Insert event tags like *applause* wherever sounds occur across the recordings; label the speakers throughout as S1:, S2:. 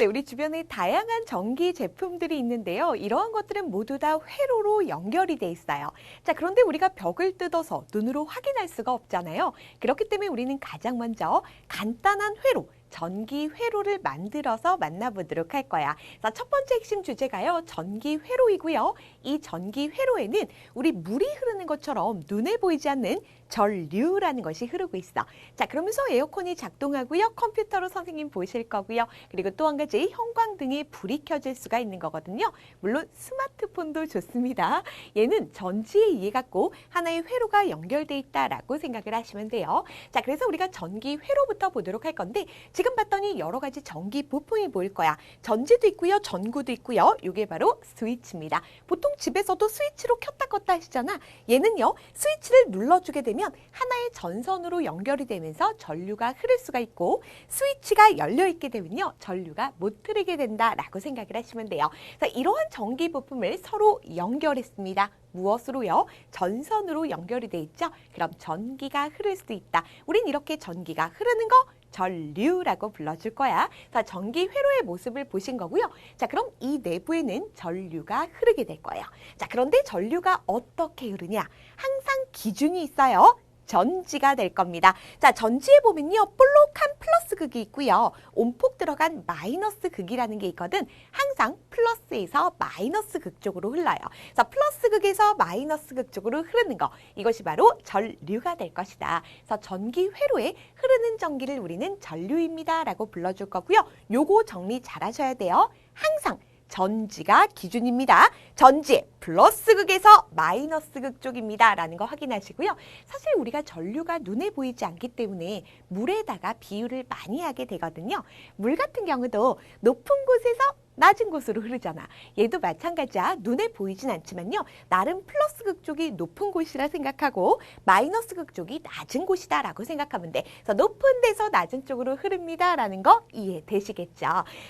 S1: 네, 우리 주변에 다양한 전기 제품들이 있는데요. 이러한 것들은 모두 다 회로로 연결이 돼 있어요. 자, 그런데 우리가 벽을 뜯어서 눈으로 확인할 수가 없잖아요. 그렇기 때문에 우리는 가장 먼저 간단한 회로, 전기 회로를 만들어서 만나보도록 할 거야. 자, 첫 번째 핵심 주제가요. 전기 회로이고요. 이 전기 회로에는 우리 물이 흐르는 것처럼 눈에 보이지 않는 전류라는 것이 흐르고 있어. 자, 그러면서 에어컨이 작동하고요. 컴퓨터로 선생님 보실 거고요. 그리고 또 한 가지 형광등이 불이 켜질 수가 있는 거거든요. 물론 스마트폰도 좋습니다. 얘는 전지에 이해 갖고 하나의 회로가 연결돼 있다라고 생각을 하시면 돼요. 자, 그래서 우리가 전기 회로부터 보도록 할 건데 지금 봤더니 여러 가지 전기 부품이 보일 거야. 전지도 있고요. 전구도 있고요. 이게 바로 스위치입니다. 보통 집에서도 스위치로 켰다 껐다 하시잖아. 얘는요. 스위치를 눌러주게 되면 뭐면 하나의 전선으로 연결이 되면서 전류가 흐를 수가 있고 스위치가 열려 있게 되면요. 전류가 못 흐르게 된다라고 생각을 하시면 돼요. 그래서 이러한 전기 부품을 서로 연결했습니다. 무엇으로요? 전선으로 연결이 돼 있죠. 그럼 전기가 흐를 수도 있다. 우린 이렇게 전기가 흐르는 거 전류라고 불러줄 거야. 자, 전기 회로의 모습을 보신 거고요. 자, 그럼 이 내부에는 전류가 흐르게 될 거예요. 자, 그런데 전류가 어떻게 흐르냐? 항상 기준이 있어요. 전지가 될 겁니다. 자, 전지에 보면요. 볼록한 플러스 극이 있고요. 온폭 들어간 마이너스 극이라는 게 있거든. 항상 플러스에서 마이너스 극 쪽으로 흘러요. 자, 플러스 극에서 마이너스 극 쪽으로 흐르는 거. 이것이 바로 전류가 될 것이다. 그래서 전기 회로에 흐르는 전기를 우리는 전류입니다라고 불러줄 거고요. 요거 정리 잘 하셔야 돼요. 항상 전지가 기준입니다. 전지 플러스 극에서 마이너스 극 쪽입니다. 라는 거 확인하시고요. 사실 우리가 전류가 눈에 보이지 않기 때문에 물에다가 비유를 많이 하게 되거든요. 물 같은 경우도 높은 곳에서 낮은 곳으로 흐르잖아. 얘도 마찬가지야. 눈에 보이진 않지만요. 나름 플러스 극쪽이 높은 곳이라 생각하고 마이너스 극쪽이 낮은 곳이다라고 생각하면 돼. 그래서 높은 데서 낮은 쪽으로 흐릅니다라는 거 이해되시겠죠?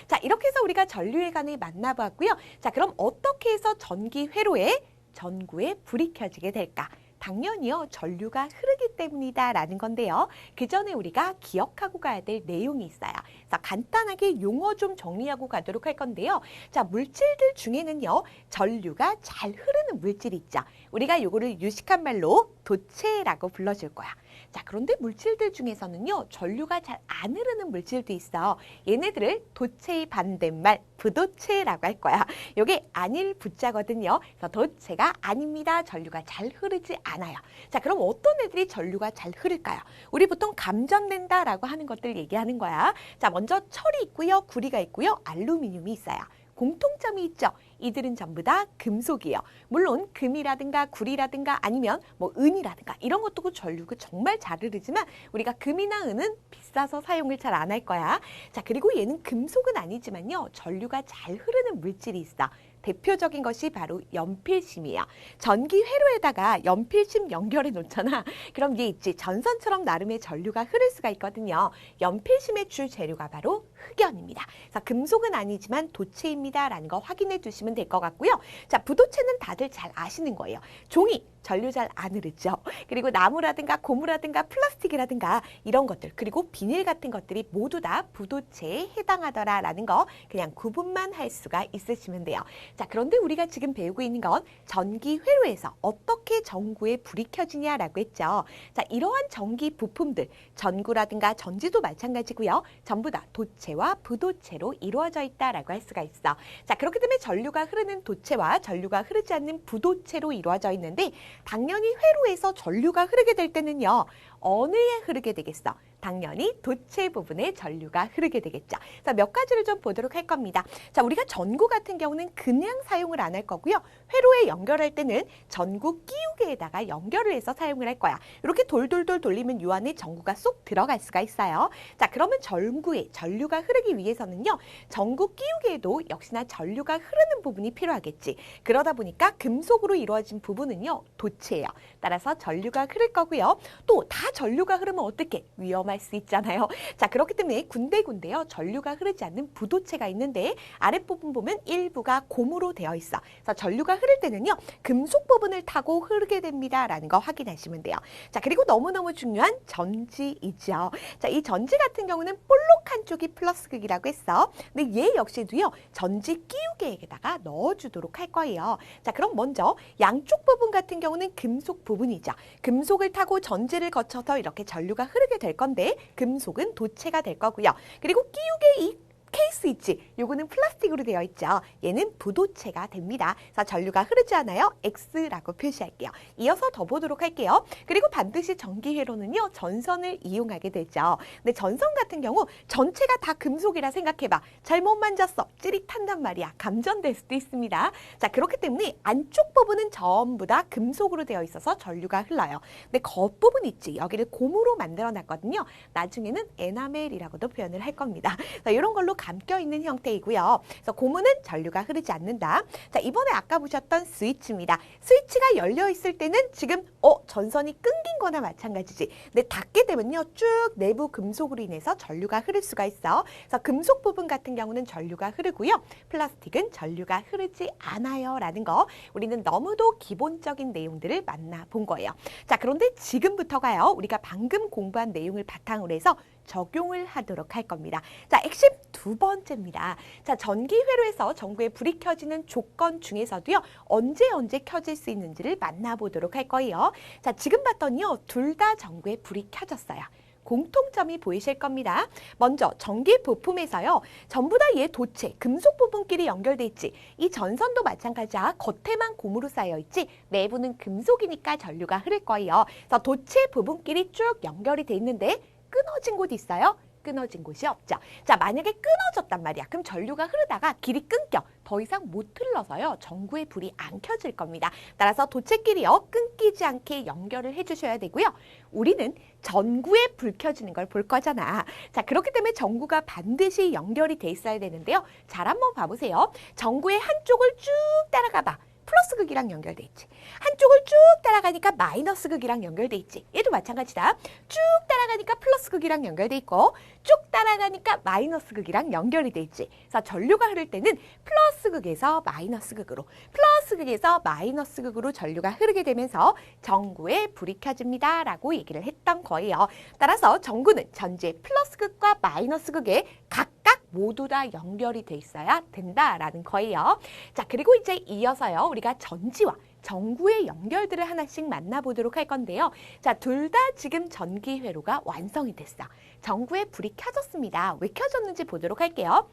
S1: 자, 이렇게 해서 우리가 전류에 관해 만나보았고요 자, 그럼 어떻게 해서 전기 회로에 전구에 불이 켜지게 될까? 당연히요, 전류가 흐르기 때문이다 라는 건데요. 그 전에 우리가 기억하고 가야 될 내용이 있어요. 자, 간단하게 용어 좀 정리하고 가도록 할 건데요. 자, 물질들 중에는요, 전류가 잘 흐르는 물질 이 있죠. 우리가 요거를 유식한 말로 도체라고 불러줄 거야. 자, 그런데 물질들 중에서는요, 전류가 잘 안 흐르는 물질도 있어. 얘네들을 도체의 반대말, 부도체라고 할 거야. 요게 아닐 붙자거든요 그래서 도체가 아닙니다. 전류가 잘 흐르지 않아요. 자, 그럼 어떤 애들이 전류가 잘 흐를까요? 우리 보통 감전된다라고 하는 것들 얘기하는 거야. 자, 먼저 철이 있고요, 구리가 있고요, 알루미늄이 있어요. 공통점이 있죠. 이들은 전부 다 금속이에요. 물론 금이라든가 구리라든가 아니면 뭐 은이라든가 이런 것도 그 전류가 정말 잘 흐르지만 우리가 금이나 은은 비싸서 사용을 잘 안 할 거야. 자 그리고 얘는 금속은 아니지만요. 전류가 잘 흐르는 물질이 있어. 대표적인 것이 바로 연필심이에요. 전기 회로에다가 연필심 연결해 놓잖아. *laughs* 그럼 얘 있지. 전선처럼 나름의 전류가 흐를 수가 있거든요. 연필심의 주 재료가 바로 흑연입니다. 그래서 금속은 아니지만 도체입니다라는 거 확인해 두시면 보시면 될것 같고요. 자, 부도체는 다들 잘 아시는 거예요. 종이, 전류 잘 안 흐르죠. 그리고 나무라든가 고무라든가 플라스틱이라든가 이런 것들 그리고 비닐 같은 것들이 모두 다 부도체에 해당하더라라는 거 그냥 구분만 할 수가 있으시면 돼요. 자 그런데 우리가 지금 배우고 있는 건 전기 회로에서 어떻게 전구에 불이 켜지냐라고 했죠. 자 이러한 전기 부품들 전구라든가 전지도 마찬가지고요. 전부 다 도체와 부도체로 이루어져 있다라고 할 수가 있어. 자 그렇기 때문에 전류가 흐르는 도체와 전류가 흐르지 않는 부도체로 이루어져 있는데 당연히 회로에서 전류가 흐르게 될 때는요. 어느에 흐르게 되겠어? 당연히 도체 부분에 전류가 흐르게 되겠죠. 그래서 몇 가지를 좀 보도록 할 겁니다. 자, 우리가 전구 같은 경우는 그냥 사용을 안 할 거고요. 회로에 연결할 때는 전구 끼우개에다가 연결을 해서 사용을 할 거야. 이렇게 돌돌돌 돌리면 요 안에 전구가 쏙 들어갈 수가 있어요. 자, 그러면 전구에 전류가 흐르기 위해서는요. 전구 끼우개에도 역시나 전류가 흐르는 부분이 필요하겠지. 그러다 보니까 금속으로 이루어진 부분은요. 도체예요. 따라서 전류가 흐를 거고요. 또 다 전류가 흐르면 어떻게 위험한 위험할 수 있잖아요. *laughs* 자, 그렇기 때문에 군데군데요. 전류가 흐르지 않는 부도체가 있는데 아랫 부분 보면 일부가 고무로 되어 있어. 그래서 전류가 흐를 때는요. 금속 부분을 타고 흐르게 됩니다라는 거 확인하시면 돼요. 자, 그리고 너무너무 중요한 전지이죠. 자, 이 전지 같은 경우는 볼록한 쪽이 플러스 극이라고 했어. 근데 얘 역시도요. 전지 끼우개에다가 넣어 주도록 할 거예요. 자, 그럼 먼저 양쪽 부분 같은 경우는 금속 부분이죠. 금속을 타고 전지를 거쳐서 이렇게 전류가 흐르게 될 건데 네, 금속은 도체가 될 거고요. 그리고 끼우개 이 케이스 있지. 요거는 플라스틱으로 되어 있죠. 얘는 부도체가 됩니다. 자, 전류가 흐르지 않아요. X라고 표시할게요. 이어서 더 보도록 할게요. 그리고 반드시 전기회로는요. 전선을 이용하게 되죠. 근데 전선 같은 경우 전체가 다 금속이라 생각해봐. 잘못 만졌어. 찌릿한단 말이야. 감전될 수도 있습니다. 자, 그렇기 때문에 안쪽 부분은 전부 다 금속으로 되어 있어서 전류가 흘러요. 근데 겉부분 있지. 여기를 고무로 만들어 놨거든요. 나중에는 에나멜이라고도 표현을 할 겁니다. 자, 이런 걸로 감겨 있는 형태이고요. 그래서 고무는 전류가 흐르지 않는다. 자, 이번에 아까 보셨던 스위치입니다. 스위치가 열려 있을 때는 지금 어, 전선이 끊긴 거나 마찬가지지. 근데 닫게 되면요. 쭉 내부 금속으로 인해서 전류가 흐를 수가 있어. 그래서 금속 부분 같은 경우는 전류가 흐르고요. 플라스틱은 전류가 흐르지 않아요. 라는 거. 우리는 너무도 기본적인 내용들을 만나본 거예요. 자, 그런데 지금부터가요. 우리가 방금 공부한 내용을 바탕으로 해서 적용을 하도록 할 겁니다. 자, 핵심 두 번째입니다. 자, 전기 회로에서 전구에 불이 켜지는 조건 중에서도요. 언제 언제 켜질 수 있는지를 만나보도록 할 거예요. 자, 지금 봤더니요. 둘 다 전구에 불이 켜졌어요. 공통점이 보이실 겁니다. 먼저 전기 부품에서요. 전부 다 얘 도체, 금속 부분끼리 연결돼 있지. 이 전선도 마찬가지야. 아, 겉에만 고무로 쌓여 있지. 내부는 금속이니까 전류가 흐를 거예요. 그래서 도체 부분끼리 쭉 연결이 돼 있는데 끊어진 곳이 있어요? 끊어진 곳이 없죠. 자, 만약에 끊어졌단 말이야. 그럼 전류가 흐르다가 길이 끊겨. 더 이상 못 흘러서요. 전구의 불이 안 켜질 겁니다. 따라서 도체끼리요. 끊기지 않게 연결을 해주셔야 되고요. 우리는 전구에 불 켜지는 걸 볼 거잖아. 자, 그렇기 때문에 전구가 반드시 연결이 돼 있어야 되는데요. 잘 한번 봐보세요. 전구의 한쪽을 쭉 따라가 봐. 플러스 극이랑 연결돼 있지. 한쪽을 쭉 따라가니까 마이너스 극이랑 연결돼 있지. 얘도 마찬가지다. 쭉 따라가니까 플러스 극이랑 연결돼 있고 쭉 따라가니까 마이너스 극이랑 연결이 돼 있지. 그래서 전류가 흐를 때는 플러스 극에서 마이너스 극으로 플러스 극에서 마이너스 극으로 전류가 흐르게 되면서 전구에 불이 켜집니다. 라고 얘기를 했던 거예요. 따라서 전구는 전지의 플러스 극과 마이너스 극의 각 모두 다 연결이 돼 있어야 된다라는 거예요. 자, 그리고 이제 이어서요. 우리가 전지와 전구의 연결들을 하나씩 만나보도록 할 건데요. 자, 둘 다 지금 전기 회로가 완성이 됐어. 전구에 불이 켜졌습니다. 왜 켜졌는지 보도록 할게요.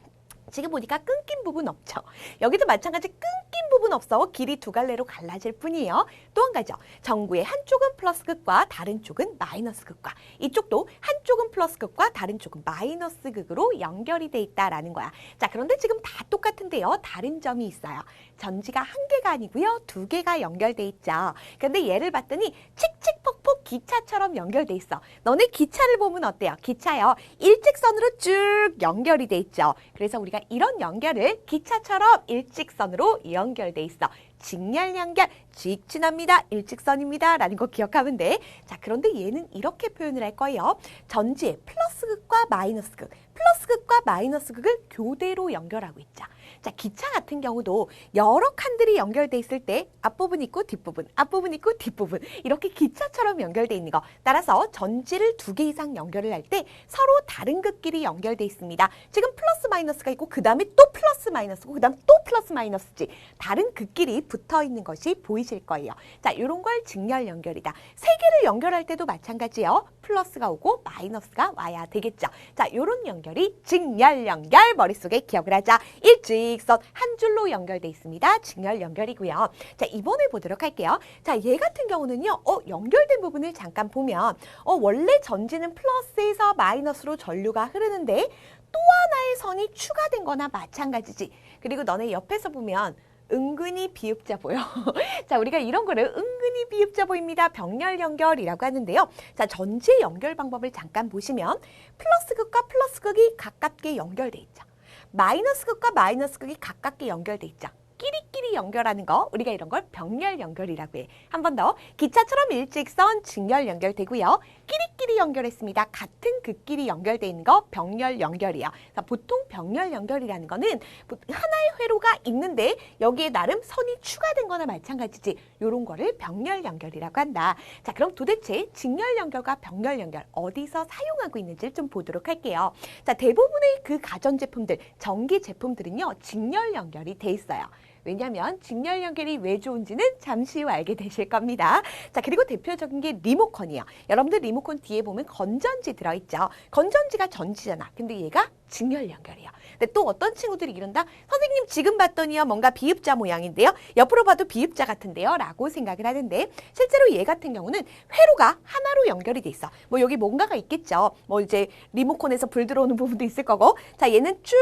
S1: 지금 보니까 끊긴 부분 없죠. 여기도 마찬가지 끊긴 부분 없어 길이 두 갈래로 갈라질 뿐이에요. 또 한 가지요. 전구의 한쪽은 플러스 극과 다른 쪽은 마이너스 극과 이쪽도 한쪽은 플러스 극과 다른 쪽은 마이너스 극으로 연결이 돼 있다라는 거야. 자 그런데 지금 다 똑같은데요. 다른 점이 있어요. 전지가 한 개가 아니고요. 두 개가 연결돼 있죠. 근데 얘를 봤더니 칙칙폭폭 기차처럼 연결돼 있어. 너네 기차를 보면 어때요? 기차요. 일직선으로 쭉 연결이 돼 있죠. 그래서 우리가 그러니까 이런 연결을 기차처럼 일직선으로 연결돼 있어. 직렬 연결, 직진합니다. 일직선입니다. 라는 거 기억하면 돼. 자, 그런데 얘는 이렇게 표현을 할 거예요. 전지의 플러스 극과 마이너스 극, 플러스극과 마이너스극을 교대로 연결하고 있죠. 자, 기차 같은 경우도 여러 칸들이 연결돼 있을 때 앞부분 있고 뒷부분, 앞부분 있고 뒷부분 이렇게 기차처럼 연결돼 있는 거. 따라서 전지를 두 개 이상 연결을 할 때 서로 다른 극끼리 연결돼 있습니다. 지금 플러스 마이너스가 있고 그다음에 또 플러스 마이너스고 그다음 또 플러스 마이너스지. 다른 극끼리 붙어 있는 것이 보이실 거예요. 자, 이런 걸 직렬 연결이다. 세 개를 연결할 때도 마찬가지예요. 플러스가 오고 마이너스가 와야 되겠죠. 자, 요런 연결 연결이 직렬 연결 머릿속에 기억을 하자. 일직선 한 줄로 연결돼 있습니다. 직렬 연결이고요. 자, 이번에 보도록 할게요. 자, 얘 같은 경우는요. 어, 연결된 부분을 잠깐 보면 어, 원래 전지는 플러스에서 마이너스로 전류가 흐르는데 또 하나의 선이 추가된 거나 마찬가지지. 그리고 너네 옆에서 보면 은근히 비읍자 보여. *laughs* 자, 우리가 이런 거를 은근히 비읍자 보입니다. 병렬 연결이라고 하는데요. 자, 전체 연결 방법을 잠깐 보시면 플러스극과 플러스극이 가깝게 연결돼 있죠. 마이너스극과 마이너스극이 가깝게 연결돼 있죠. 연결하는 거 우리가 이런 걸 병렬 연결이라고 해. 한 번 더 기차처럼 일직선 직렬 연결되고요. 끼리끼리 연결했습니다. 같은 극끼리 연결돼 있는 거 병렬 연결이요. 그러니 보통 병렬 연결이라는 거는 하나의 회로가 있는데 여기에 나름 선이 추가된 거나 마찬가지지 요런 거를 병렬 연결이라고 한다. 자 그럼 도대체 직렬 연결과 병렬 연결 어디서 사용하고 있는지를 좀 보도록 할게요. 자 대부분의 그 가전제품들 전기 제품들은요 직렬 연결이 돼 있어요. 왜냐하면 어떤 직렬 연결이 왜 좋은지는 잠시 후 알게 되실 겁니다. 자, 그리고 대표적인 게 리모컨이에요. 여러분들 리모컨 뒤에 보면 건전지 들어있죠. 건전지가 전지잖아. 근데 얘가 직렬 연결이요. 근데 또 어떤 친구들이 이런다? 선생님 지금 봤더니요 뭔가 비읍자 모양인데요. 옆으로 봐도 비읍자 같은데요. 라고 생각을 하는데 실제로 얘 같은 경우는 회로가 하나로 연결이 돼 있어. 뭐 여기 뭔가가 있겠죠. 뭐 이제 리모컨에서 불 들어오는 부분도 있을 거고 자 얘는 쭉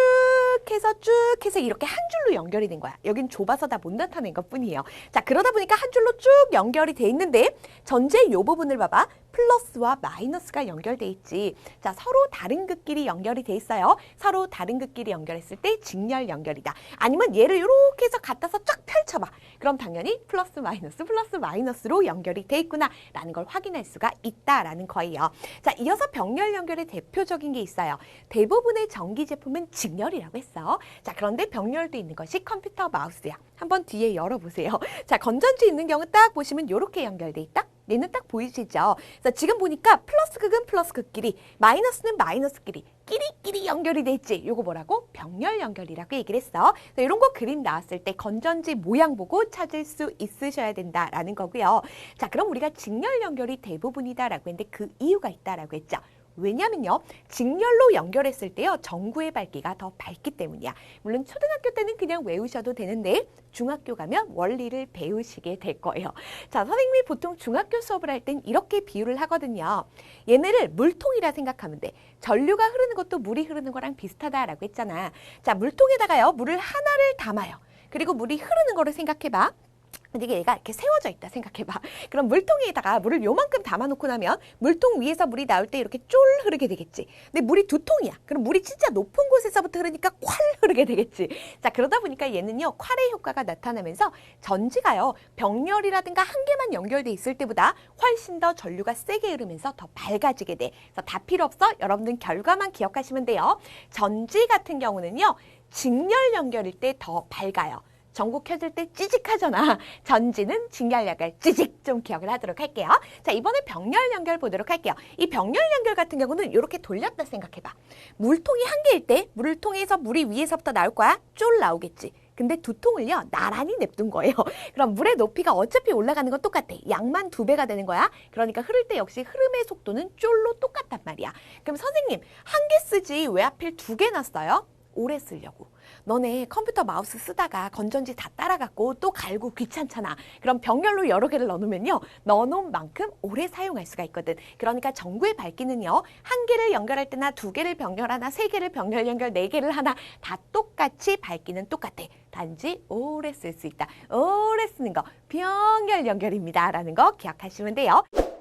S1: 해서 쭉 해서 이렇게 한 줄로 연결이 된 거야. 여긴 좁아서 다 못 나타낸 것뿐이에요. 자 그러다 보니까 한 줄로 쭉 연결이 돼 있는데 전제 요 부분을 봐봐. 플러스와 마이너스가 연결돼 있지. 자, 서로 다른 극끼리 연결이 돼 있어요. 서로 다른 극끼리 연결했을 때 직렬 연결이다. 아니면 얘를 이렇게 해서 갖다서 쫙 펼쳐봐. 그럼 당연히 플러스 마이너스 플러스 마이너스로 연결이 돼 있구나라는 걸 확인할 수가 있다라는 거예요. 자, 이어서 병렬 연결의 대표적인 게 있어요. 대부분의 전기 제품은 직렬이라고 했어. 자, 그런데 병렬도 있는 것이 컴퓨터 마우스야. 한번 뒤에 열어보세요. 자, 건전지 있는 경우 딱 보시면 이렇게 연결돼 있다. 얘는 딱 보이시죠? 그래서 지금 보니까 플러스 극은 플러스 극끼리, 마이너스는 마이너스끼리, 끼리끼리 연결이 될지 요거 뭐라고? 병렬 연결이라고 얘기를 했어. 그래서 이런 거 그림 나왔을 때 건전지 모양 보고 찾을 수 있으셔야 된다라는 거고요. 자, 그럼 우리가 직렬 연결이 대부분이다라고 했는데 그 이유가 있다라고 했죠. 왜냐면요. 직렬로 연결했을 때요. 정구의 밝기가 더 밝기 때문이야. 물론 초등학교 때는 그냥 외우셔도 되는데 중학교 가면 원리를 배우시게 될 거예요. 자, 선생님이 보통 중학교 수업을 할 땐 이렇게 비유를 하거든요. 얘네를 물통이라 생각하면 돼. 전류가 흐르는 것도 물이 흐르는 거랑 비슷하다라고 했잖아. 자, 물통에다가요. 물을 하나를 담아요. 그리고 물이 흐르는 거를 생각해봐. 근데 이게 얘가 이렇게 세워져 있다 생각해봐. *laughs* 그럼 물통에다가 물을 요만큼 담아놓고 나면 물통 위에서 물이 나올 때 이렇게 쫄 흐르게 되겠지. 근데 물이 두 통이야. 그럼 물이 진짜 높은 곳에서부터 흐르니까 콸 흐르게 되겠지. 자 그러다 보니까 얘는요 콸의 효과가 나타나면서 전지가요 병렬이라든가 한 개만 연결돼 있을 때보다 훨씬 더 전류가 세게 흐르면서 더 밝아지게 돼. 그래서 다 필요 없어. 여러분들 결과만 기억하시면 돼요. 전지 같은 경우는요 직렬 연결일 때 더 밝아요. 전국 켜질 때 찌직하잖아. *laughs* 전지는 진열약을 찌직 좀 기억을 하도록 할게요. 자, 이번에 병렬 연결 보도록 할게요. 이 병렬 연결 같은 경우는 이렇게 돌렸다 생각해봐. 물통이 한 개일 때 물을 통해서 물이 위에서부터 나올 거야. 쫄 나오겠지. 근데 두 통을요 나란히 냅둔 거예요. *laughs* 그럼 물의 높이가 어차피 올라가는 건 똑같아. 양만 두 배가 되는 거야. 그러니까 흐를 때 역시 흐름의 속도는 쫄로 똑같단 말이야. 그럼 선생님 한 개 쓰지 왜 하필 두 개 났어요? 오래 쓰려고. 너네 컴퓨터 마우스 쓰다가 건전지 다 따라갔고 또 갈고 귀찮잖아. 그럼 병렬로 여러 개를 넣어놓으면요. 넣어놓은 만큼 오래 사용할 수가 있거든. 그러니까 전구의 밝기는요. 한 개를 연결할 때나 두 개를 병렬 하나, 세 개를 병렬 연결, 네 개를 하나 다 똑같이 밝기는 똑같아. 단지 오래 쓸 수 있다. 오래 쓰는 거 병렬 연결입니다. 라는 거 기억하시면 돼요.